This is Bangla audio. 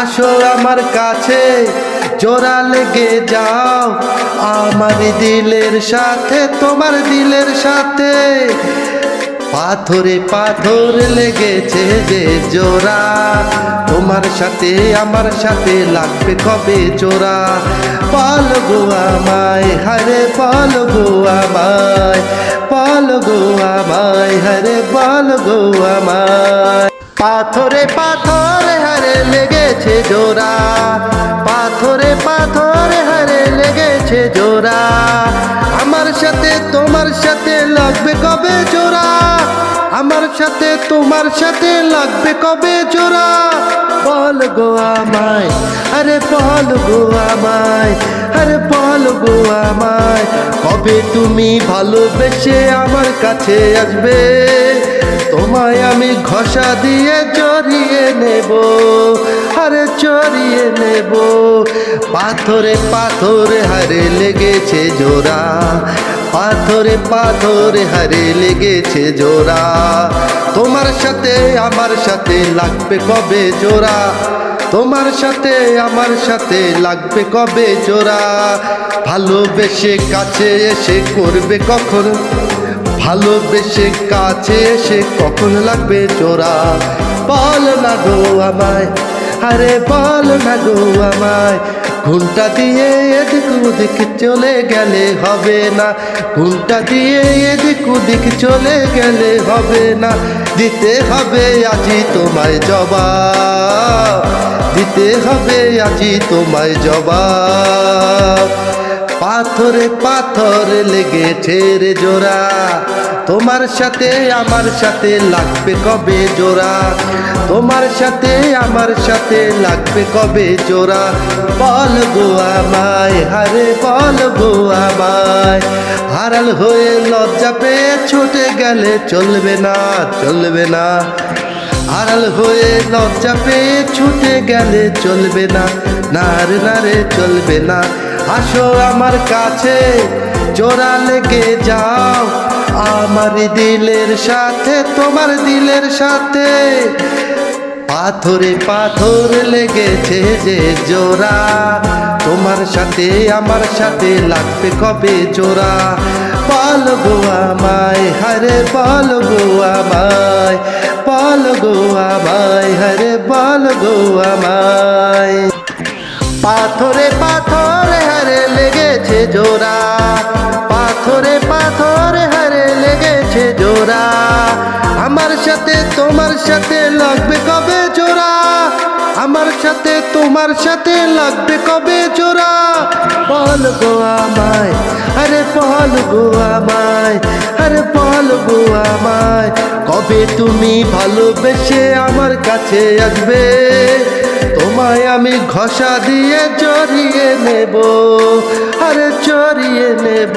আসো আমার কাছে, জোড়া লেগে যাও। আমার দিলের সাথে, তোমার দিলের সাথে। পাথরে পাথর লেগেছে যে জোড়া। তোমার সাথে, আমার সাথে লাগবে কবে জোড়া? বল গো আমায় হারে বল গো আমায়। বল গো আমায় হারে বল গো আমায়। পাথরে পাথরে হারে লেগেছে জোড়া। পাথরে পাথরে হারে লেগেছে জোড়া। আমার সাথে তোমার সাথে লাগবে কবে জোড়া? আমার সাথে তোমার সাথে লাগবে কবে জোড়া? বল গো আমায়, আরে বল গো আমায়, আরে বল গো আমায়। কবে তুমি ভালোবেসে আমার কাছে আসবে? তোমায় আমি ঘষা দিয়ে চড়িয়ে নেব, আরে চড়িয়ে নেব। পাথরে পাথরে হারে লেগেছে জোড়া, পাথরে পাথরে হারে লেগেছে জোড়া। তোমার সাথে, আমার সাথে লাগবে কবে জোড়া? তোমার সাথে, আমার সাথে লাগবে কবে জোড়া? ভালোবেসে কাছে এসে করবে কখন? ভালোবেসে কাছে এসে কখন লাগবে জোড়া? বল না গো আমায়, আরে বল না গো আমায়। ঘুমটা দিয়ে এদিক ওদিক চলে গেলে হবে না। ঘুমটা দিয়ে এদিক ওদিক চলে গেলে হবে না। দিতে হবে আজি তোমায় জবাব দিতে হবে আজি তোমায় জবাব পাথরে পাথর লেগেছে রে জোড়া। তোমার সাথে, আমার সাথে লাগবে কবে জোড়া? তোমার সাথে, আমার সাথে লাগবে কবে জোড়া? বল গো আমায়, হারে বল গো আমায়। হারাল হয়ে লজ্জা পেয়ে ছুটে গেলে চলবে না চলবে না। আড়াল হয়ে লজ্জা পেয়ে ছুটে গেলে চলবে না, নারে নারে চলবে না। আসো আমার কাছে, জোড়া লেগে যাও। আমার দিলের সাথে, তোমার দিলের সাথে। পাথরে পাথর লেগেছে যে জোড়া। তোমার সাথে, আমার সাথে লাগবে কবে জোড়া? বল গো আমায়, হরে বল গো আমায়। বল গো আমায়, হরে বল গো আমায়। পাথরে পাথরে জোড়া। পাথরে পাথরে হারে লেগেছে জোড়া। আমার সাথে, তোমার সাথে লাগবে কবে জোড়া? আমার সাথে, তোমার সাথে লাগবে কবে জোড়া? পল গো আমায়, আরে পল গো আমায়, আরে পল গো আমায়, কবে তুমি ভালোবেসে আমার কাছে আসবে? তোমায় আমি ঘষা দিয়ে চড়িয়ে নেব আরে চড়িয়ে নেব।